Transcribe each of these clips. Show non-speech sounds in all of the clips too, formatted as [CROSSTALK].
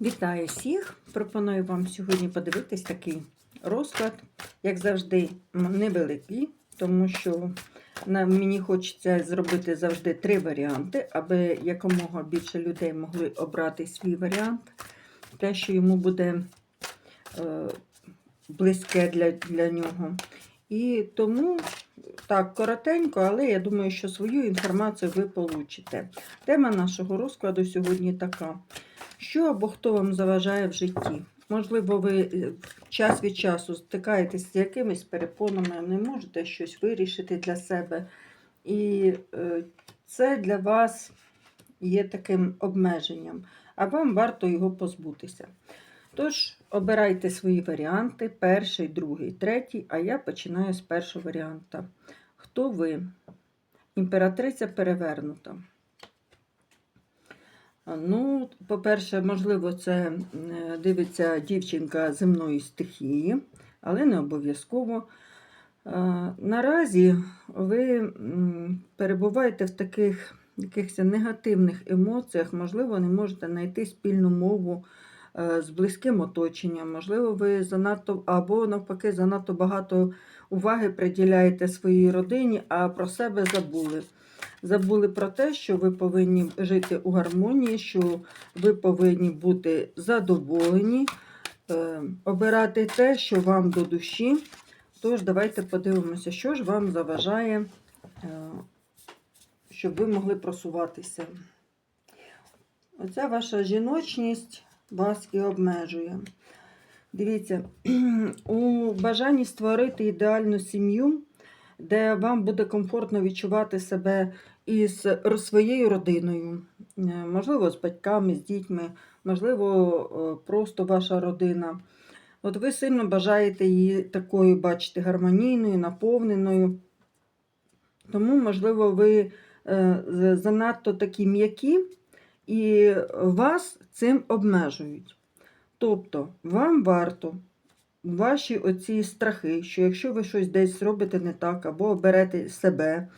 Вітаю всіх! Пропоную вам сьогодні подивитись такий розклад, як завжди, невеликий, тому що мені хочеться зробити завжди три варіанти, аби якомога більше людей могли обрати свій варіант, те, що йому буде е, близьке для, для нього. І тому так коротенько, але я думаю, що свою інформацію ви получите. Тема нашого розкладу сьогодні така. Що або хто вам заважає в житті? Можливо, ви е, час від часу стикаєтесь з якимись перепонами, не можете щось вирішити для себе. І е, це для вас є таким обмеженням, а вам варто його позбутися. Тож, обирайте свої варіанти: перший, другий, третій, а я починаю з першого варіанта. Хто ви? Імператриця перевернута. Ну, по-перше, можливо, це дивиться дівчинка земної стихії, але не обов'язково. Наразі ви перебуваєте в таких якихось негативних емоціях, можливо, не можете знайти спільну мову з близьким оточенням, можливо, ви занадто або навпаки занадто багато уваги приділяєте своїй родині, а про себе забули забули про те, що ви повинні жити у гармонії, що ви повинні бути задоволені, е, обирати те, що вам до душі. Тож, давайте подивимося, що ж вам заважає, е, щоб ви могли просуватися. Оця ваша жіночність вас і обмежує. Дивіться, [CLEARS THROAT] у бажанні створити ідеальну сім'ю, де вам буде комфортно відчувати себе із своєю родиною, е, можливо, з батьками, з дітьми, можливо, е, просто ваша родина. От ви сильно бажаєте її такою бачити гармонійною, наповненою. Тому, можливо, ви е, занадто такі м'які і вас цим обмежують. Тобто, вам варто ваші оці страхи, що якщо ви щось десь зробите не так, або оберете себе,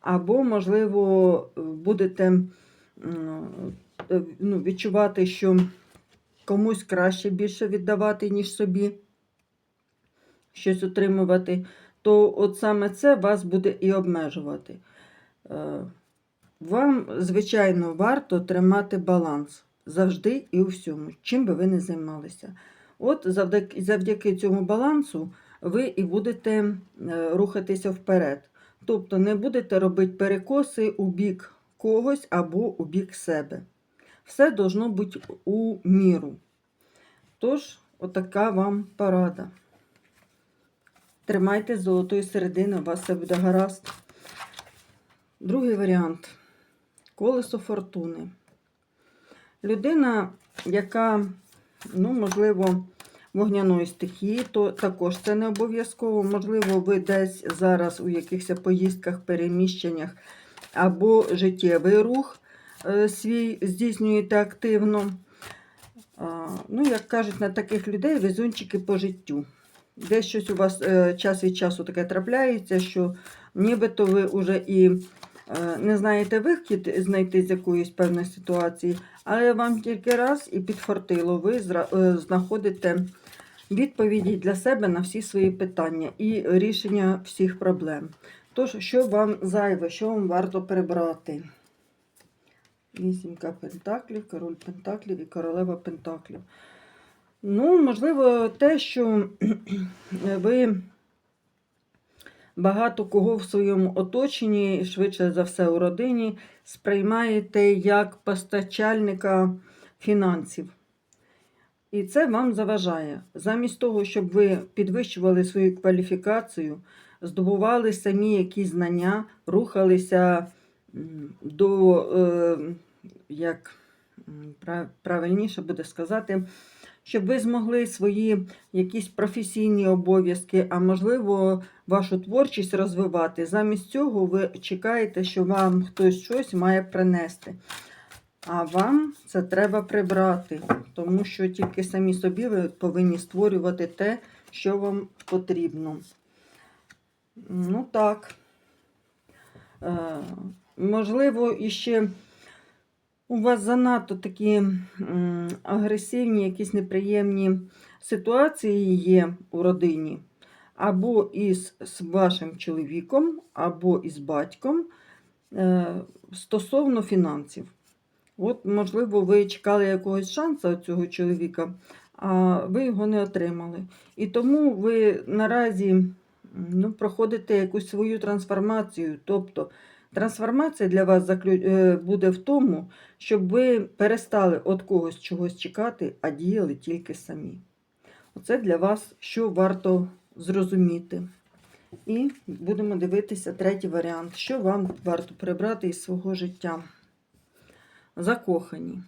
або, можливо, будете е, ну, відчувати, що комусь краще більше віддавати, ніж собі щось отримувати, то от саме це вас буде і обмежувати. Вам, звичайно, варто тримати баланс завжди і у всьому, чим би ви не займалися. От завдяки, завдяки цьому балансу ви і будете е, рухатися вперед. Тобто не будете робити перекоси у бік когось або у бік себе. Все должно бути у міру. Тож, отака вам порада. Тримайте золотої середини, у вас все буде гаразд. Другий варіант колесо фортуни. Людина, яка, ну, можливо, вогняної стихії, то також це не обов'язково. Можливо, ви десь зараз у якихось поїздках, переміщеннях або життєвий рух е, свій здійснюєте активно. Ну, як кажуть, на таких людей везунчики по життю. Десь щось у вас е, час від часу таке трапляється, що нібито ви вже і не знаєте вихід знайти з якоїсь певної ситуації, але вам тільки раз і підфартило, ви е, знаходите відповіді для себе на всі свої питання і рішення всіх проблем. Тож, що вам зайве, що вам варто прибрати? Вісімка пентаклів, король пентаклів і королева пентаклів. Ну, можливо, те, що [CLEARS THROAT] ви багато кого в своєму оточенні, швидше за все у родині, сприймаєте як постачальника фінансів. І це вам заважає. Замість того, щоб ви підвищували свою кваліфікацію, здобували самі якісь знання, рухалися до, е, як правильніше буде сказати, щоб ви змогли свої якісь професійні обов'язки, а можливо, вашу творчість розвивати. Замість цього ви чекаєте, що вам хтось щось має принести. А вам це треба прибрати, тому що тільки самі собі ви повинні створювати те, що вам потрібно. Ну так. Е, можливо, іще у вас занадто такі агресивні, якісь неприємні ситуації є у родині, або із вашим чоловіком, або із батьком е, стосовно фінансів. От, можливо, ви чекали якогось шансу від цього чоловіка, а ви його не отримали. І тому ви наразі ну, проходите якусь свою трансформацію. Тобто трансформація для вас е, буде в тому, щоб ви перестали від когось чогось чекати, а діяли тільки самі. Оце для вас, що варто зрозуміти. І будемо дивитися третій варіант, що вам варто прибрати із свого життя. Закохані.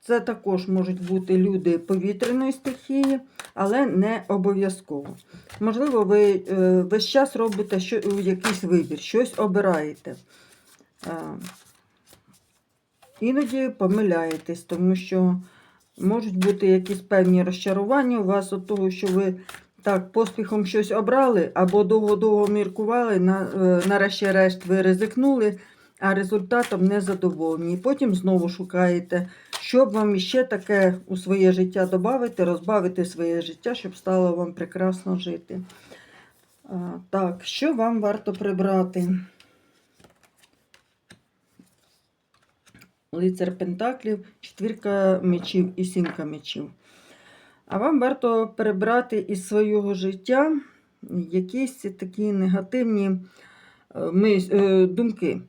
Це також можуть бути люди повітряної стихії, але не обов'язково. Можливо, ви е, весь час робите якийсь вибір, щось обираєте. Е, Іноді помиляєтесь, тому що можуть бути якісь певні розчарування у вас від того, що ви так поспіхом щось обрали, або довго-довго міркували, е, нарешті-решт ви ризикнули, а результатом не задоволені. Потім знову шукаєте, що вам іще таке у своє життя додати, розбавити своє життя, щоб стало вам прекрасно жити. Так, що вам варто прибрати? Лицар Пентаклів, четвірка мечів і сімка мечів. А вам варто перебрати із свого життя якісь такі негативні е, е, думки.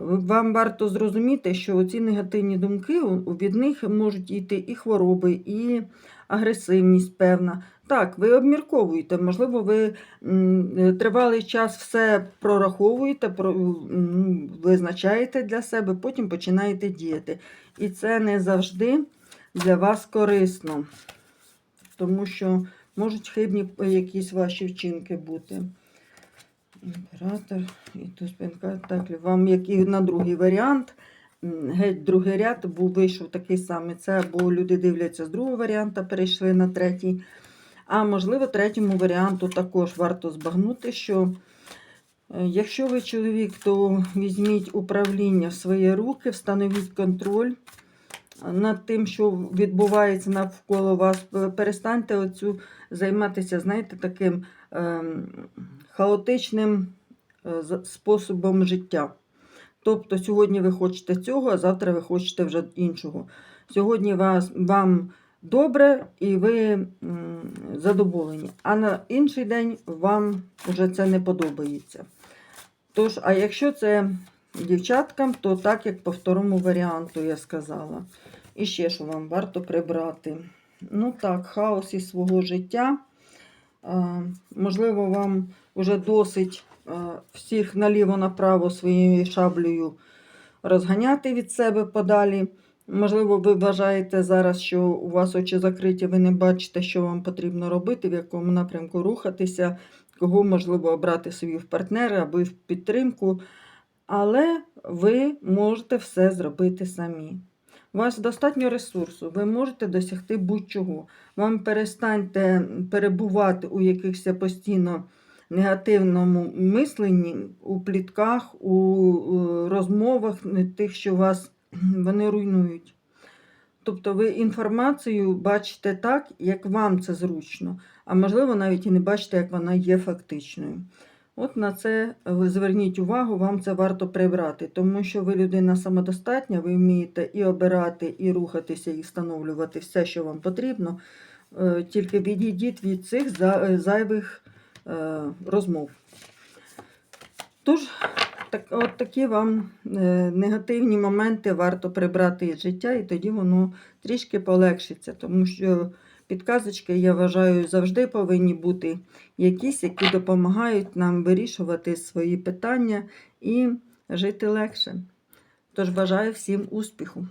Вам варто зрозуміти, що ці негативні думки від них можуть йти і хвороби, і агресивність певна. Так, ви обмірковуєте, можливо, ви тривалий час все прораховуєте, про, визначаєте для себе, потім починаєте діяти. І це не завжди для вас корисно, тому що можуть хибні якісь ваші вчинки бути. Імператор і туз пентаклів. Вам який на другий варіант, геть другий ряд був вийшов такий самий. Це або люди дивляться з другого варіанта, перейшли на третій. А можливо, третьому варіанту також варто збагнути, що е, якщо ви чоловік, то візьміть управління в свої руки, встановіть контроль над тим, що відбувається навколо вас. Перестаньте оцю займатися, знаєте, таким ем, хаотичним е, способом життя. Тобто сьогодні ви хочете цього, а завтра ви хочете вже іншого. Сьогодні вас, вам добре і ви задоволені, а на інший день вам вже це не подобається. Тож, а якщо це дівчаткам, то так, як по второму варіанту я сказала. І ще що вам варто прибрати. Ну так, хаос із свого життя. Можливо, вам вже досить всіх наліво-направо своєю шаблею розганяти від себе подалі. Можливо, ви вважаєте зараз, що у вас очі закриті, ви не бачите, що вам потрібно робити, в якому напрямку рухатися, кого можливо обрати собі в партнери або в підтримку. Але ви можете все зробити самі. У вас достатньо ресурсу, ви можете досягти будь-чого. Вам перестаньте перебувати у якихось постійно негативному мисленні, у плітках, у розмовах, тих, що вас [CLEARS THROAT] вони руйнують. Тобто ви інформацію бачите так, як вам це зручно, а можливо, навіть і не бачите, як вона є фактичною. От на це ви зверніть увагу, вам це варто прибрати, тому що ви людина самодостатня, ви вмієте і обирати, і рухатися, і встановлювати все, що вам потрібно. Е, Тільки відійдіть від цих е, зайвих е, розмов. Тож, так, от такі вам е, негативні моменти варто прибрати із життя, і тоді воно трішки полегшиться, тому що підказочки, я вважаю, завжди повинні бути якісь, які допомагають нам вирішувати свої питання і жити легше. Тож бажаю всім успіху!